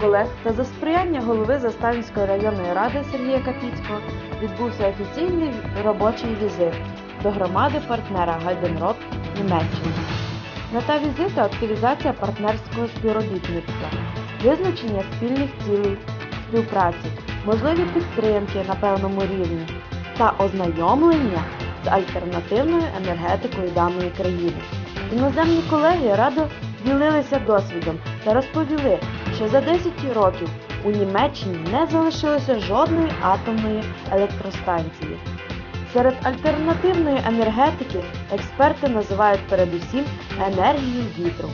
колег та за сприяння голови Заставівської районної ради Сергія Капіцького відбувся офіційний робочий візит до громади партнера Гайденрод Німеччини. Мета візиту активізація партнерського співробітництва, визначення спільних цілей співпраці, можливі підтримки на певному рівні та ознайомлення з альтернативною енергетикою даної країни. Іноземні колеги радо ділилися досвідом та розповіли, що за 10 років у Німеччині не залишилося жодної атомної електростанції. Серед альтернативної енергетики експерти називають передусім енергію вітру.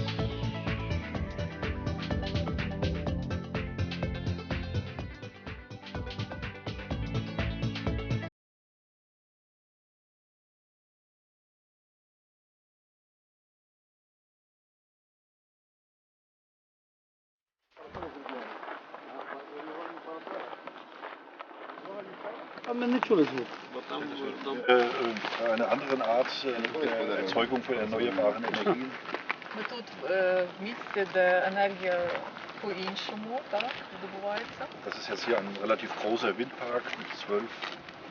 А ми не чули звук. Äh, äh, eine andere Art äh, der Erzeugung von erneuerbaren Energien. Ми тут е, в місці, де енергія по-іншому так, здобувається. Das ist jetzt hier ein relativ großer Windpark mit 12,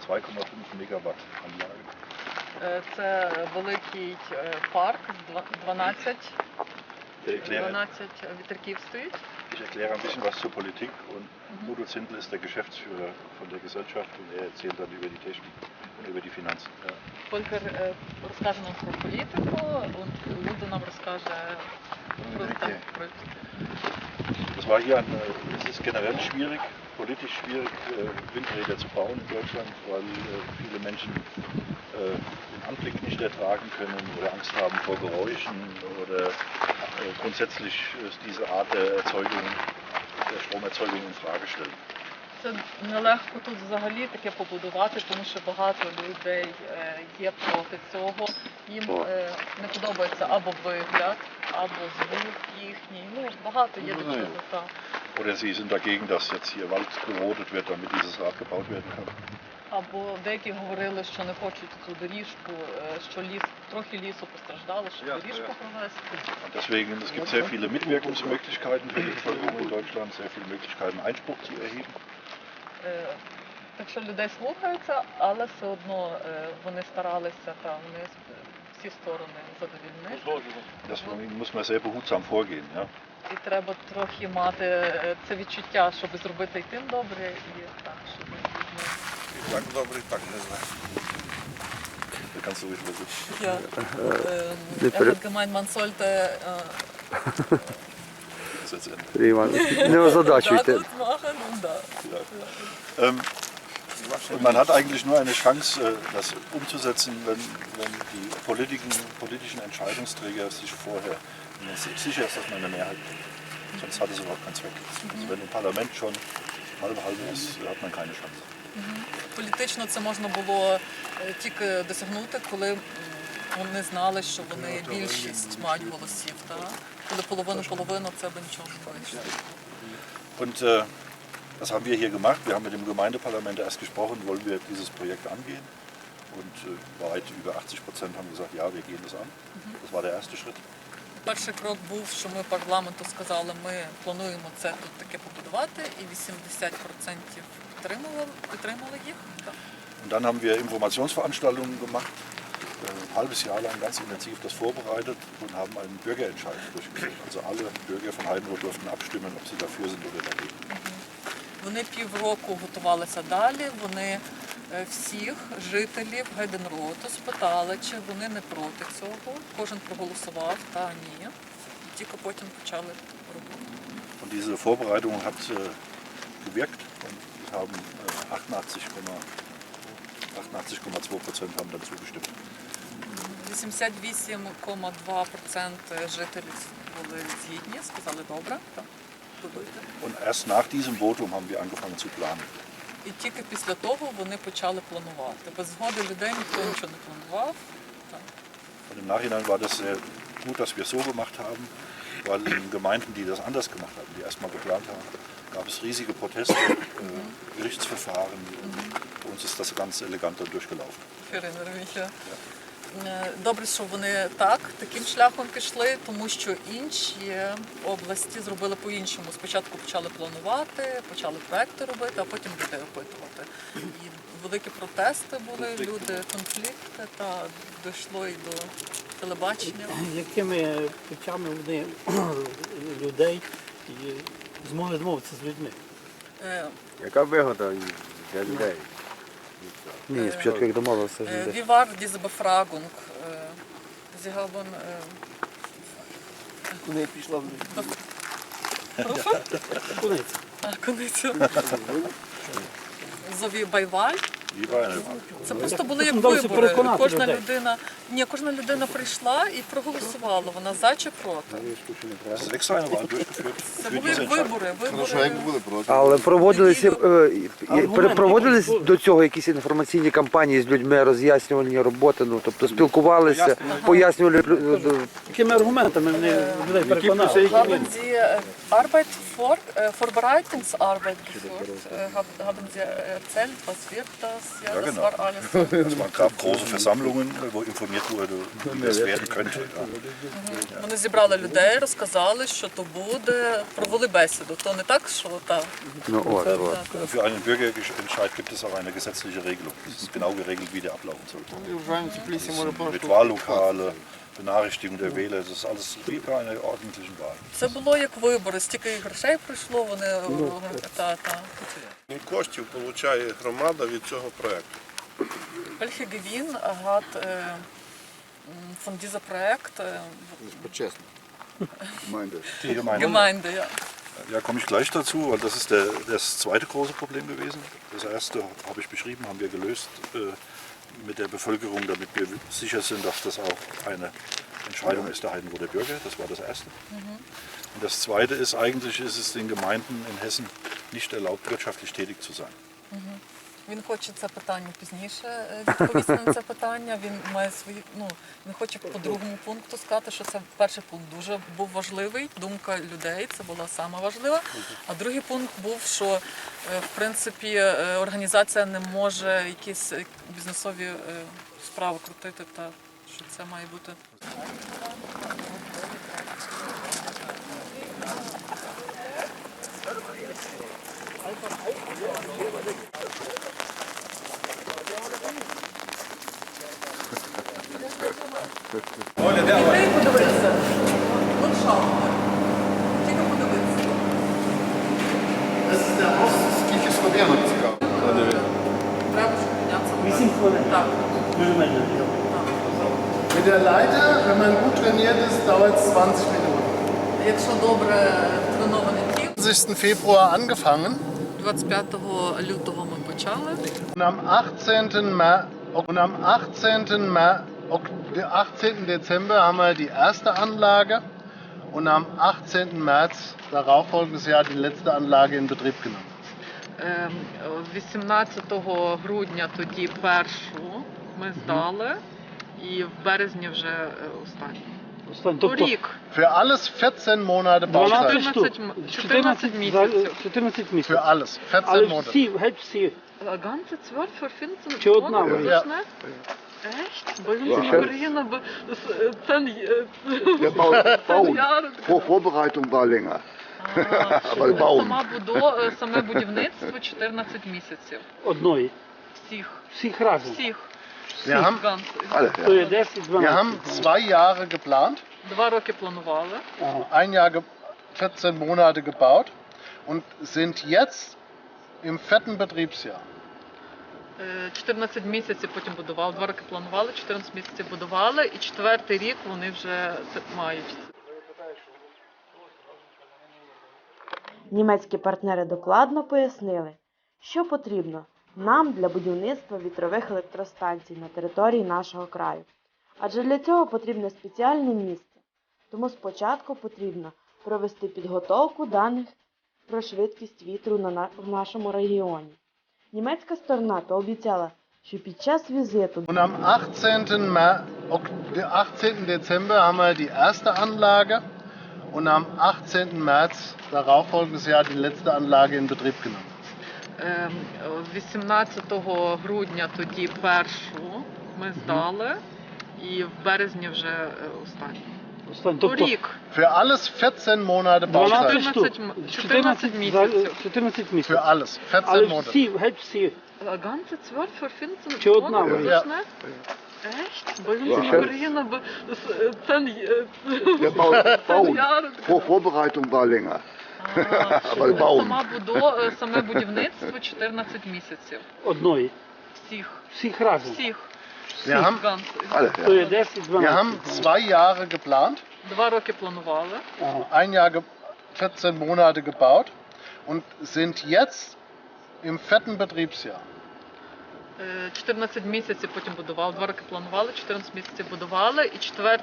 2,5 Megawatt Anlage. Е, Це великий е, парк, з два- 12, Ich erkläre, 12 вітряків стоїть. ich erkläre ein bisschen was zur Politik und Udo Zindel ist der Geschäftsführer von der Gesellschaft und er erzählt dann über die Technik und über die Finanzen. Ja. Фолькер е, розкаже нам про політику, und Луда нам розкаже про, так, про Das war hier ein, äh, es ist generell schwierig, politisch schwierig, äh, Windräder zu bauen in Deutschland, weil äh, viele Menschen äh, den Anblick nicht ertragen können oder Angst haben vor Geräuschen oder äh, grundsätzlich ist diese Art der Erzeugung, der Stromerzeugung in Frage stellen. Це нелегко тут взагалі таке побудувати, тому що багато людей е, є проти цього. Їм е, не подобається або вигляд, або звук їхній. Ну багато є до Ну, чого. Так. Oder sie sind dagegen, dass jetzt hier Wald gerodet wird, damit dieses Rad gebaut werden kann. Або деякі говорили, що не хочуть цю доріжку, е, що ліс постраждало, щоб доріжку провести. Und deswegen, es gibt sehr viele Mitwirkungsmöglichkeiten für die Bevölkerung in Deutschland, sehr viele Möglichkeiten, Einspruch zu erheben. Е, Так що людей слухаються, але все одно е, вони старалися та вони е, всі сторони задовільнити. Deswegen muss man sehr behutsam vorgehen. Ja? І треба трохи мати е, це відчуття, щоб зробити і тим добре, і так, щоб ну, Так добрый, так не знаю. kannst du ruhig lesen. Ja. Äh, er hat gemeint, man sollte. Äh, Nur so da schütteln. Ähm, und man hat eigentlich nur eine Chance, äh, das umzusetzen, wenn, wenn die politischen, politischen Entscheidungsträger sich vorher sicher ist, dass man eine Mehrheit bringt. Sonst hat es überhaupt keinen Zweck. Also wenn im Parlament schon halb halb ist, hat man keine Chance. Політично це можна було е, тільки досягнути, коли вони знали, що вони більшість мають голосів. Так? Коли половину-половину, це би нічого не вийшло. Und äh, das haben wir hier gemacht. Wir haben mit dem Gemeindeparlament erst gesprochen, wollen wir dieses Projekt angehen. Und äh, weit über 80 Prozent haben gesagt, ja, wir gehen das an. Das war der erste Schritt. Перший крок був, що ми парламенту сказали, ми плануємо це тут таке побудувати, і 80% підтримали, підтримали їх. Так. Und dann haben wir Informationsveranstaltungen gemacht, äh, ein halbes Jahr lang ganz intensiv das vorbereitet und haben einen Bürgerentscheid durchgeführt. Also alle Bürger von Heidenroth durften abstimmen, ob sie dafür sind oder dagegen. Вони півроку готувалися далі. Вони е, всіх жителів Гайденроту спитали, чи вони не проти цього. Кожен проголосував та ні. І тільки потім почали роботу. Und diese Vorbereitung hat äh, gewirkt und es haben äh, 88,2 88,2 Prozent haben dann zugestimmt. 88,2% жителів були згідні, сказали добре. Так, будуйте. Und erst nach diesem Votum haben wir angefangen zu planen. І тільки після того вони почали планувати. Без згоди людей ніхто нічого не планував. Так. Und im Nachhinein war das sehr gut, dass wir es so gemacht haben, weil in Gemeinden, die das anders gemacht haben, die erstmal geplant haben, gab es riesige Proteste, äh, Gerichtsverfahren. Bei uns ist das ganz elegant durchgelaufen. Ich erinnere mich, ja. Е, Добре, що вони так таким шляхом пішли, тому що інші області зробили по-іншому. Спочатку почали планувати, почали проекти робити, а потім людей опитувати. І великі протести були, люди, конфлікти, та дійшло і до телебачення. Якими путями вони людей змогли домовитися з людьми? Е, Яка вигода для людей? Ні, е, спочатку як домовився. Е, Вівар дізбефрагунг. Зігалбон. Куди я пішла в? Куниця. Куниця. Зові байваль. Це просто були як вибори. Кожна людина, ні, кожна людина прийшла і проголосувала. Вона за чи проти. Це були як вибори. Вибори. Але проводилися е, проводились до цього якісь інформаційні кампанії з людьми, роз'яснювальні роботи, ну тобто спілкувалися, пояснювали лю- Якими аргументами вони людей переконали? Arbeit vor, Vorbereitungsarbeit geführt? Haben Sie erzählt, was wird das? Ja, Ja, das genau. war alles. Es waren gab große Versammlungen, wo informiert wurde, wie es werden könnte. Ja. Вони зібрали людей, розказали, що то буде, провели бесіду. То не так, що так. ну от, от. Für einen Bürgerentscheid gibt es auch eine gesetzliche Regelung. Es ist genau geregelt, wie der ablaufen sollte. Mit Wahllokale, Benachrichtigung der Wähler, das ist alles wie bei einer ordentlichen Wahl. Це було як вибори, стільки грошей прийшло, вони та, та. Скільки коштів отримує громада від цього проєкту? Welche Gewinn hat äh, von dieser Projekt äh, Чесно. Meinte. Die Gemeinde. Gemeinde? Ja. Ja, komme ich gleich dazu, weil das ist der, das zweite große Problem gewesen. Das erste habe ich beschrieben, haben wir gelöst äh, mit der Bevölkerung, damit wir sicher sind, dass das auch eine Entscheidung ist der Heidenroder Bürger. Das war das erste. Und das zweite ist, eigentlich ist es den Gemeinden in Hessen nicht erlaubt, wirtschaftlich tätig zu sein. Він хоче це питання пізніше е, відповісти на це питання. Він має свої. Ну він хоче по другому пункту сказати, що це перший пункт дуже був важливий. Думка людей це була саме важлива. А другий пункт був, що е, в принципі е, організація не може якісь бізнесові справи крутити, та що це має бути. Дітей подивитися. Ландшафти. Тільки подивитися. Скільки слов'янок цікаво? Треба щоб піднятися. Вісім хвилин. Так. Дуже менше. Mit der Leiter, wenn man gut trainiert ist, dauert es 20 Minuten. Якщо добре тренований кіт, 20. Februar angefangen 25 лютого ми почали. und am 18. Mer und am 18. Mer 18. Dezember haben wir die erste Anlage und am 18. März darauffolgendes Jahr die letzte Anlage in Betrieb genommen. Ем, 18 грудня тоді першу ми здали, і в березні вже е, останню. Останній. Тобто Рік. Für alles 14 Monate 12 Bauzeit. штук. 14 14 місяців. 14 Für місяців. alles. 14 Але Monate. всі, геть всі. Ganze 12 für 15 Чи одна Monate? ви? Ja. Echt? Bei uns in Ukraine be- das, äh, zehn, äh, Der Bau, Bauen. Jahre. Vor Vorbereitung war länger. А, Але bauen. Сама будо, е, саме будівництво 14 місяців. Одної. Всіх. Всіх разом. Всіх. Wir haben, Ganze. Alle, То ja. є 10, wir 12. haben zwei Jahre geplant. Два роки планували. ein Jahr, ge- 14 Monate gebaut und sind jetzt im vierten Betriebsjahr. Е, 14 місяців потім будували, два роки планували, 14 місяців будували, і четвертий рік вони вже це мають. Німецькі партнери докладно пояснили, що потрібно нам для будівництва вітрових електростанцій на території нашого краю. Адже для цього потрібне спеціальне місце. Тому спочатку потрібно провести підготовку даних про швидкість вітру в нашому регіоні. Німецька сторона пообіцяла, що під час візиту Und am 18. Mer ok- 18. Dezember haben wir die erste Anlage und am 18. März darauffolgendes Jahr die letzte Anlage in Betrieb genommen. Е, 18 грудня тоді першу ми здали, і в березні вже е, останній. Останній. Тобто Рік. Für alles 14 Monate 12 Bauzeit. штук. 14 м- 14 місяців. 14 Für місяців. alles. 14 Але Monate. всі, геть всі. Ganze 12 für 15 Чи одна Monate? вона? Ja. Echt? Bei uns Ja. in Ukraine be- das, äh, 10 äh, Der Bau, bauen. Jahre. Vor Vorbereitung war länger. А, Aber bauen. Сама будо, е, саме будівництво 14 місяців. Одної. Всіх. Всіх разом. Всіх. Wir haben, Ganze. Alle, То ja. є 10, wir 12. haben zwei Jahre geplant, Два роки планували. ein Jahr, ge- 14 Monate gebaut und sind jetzt im vierten Betriebsjahr. Е, 14 місяців потім будували, два роки планували, 14 місяців будували, і четвертий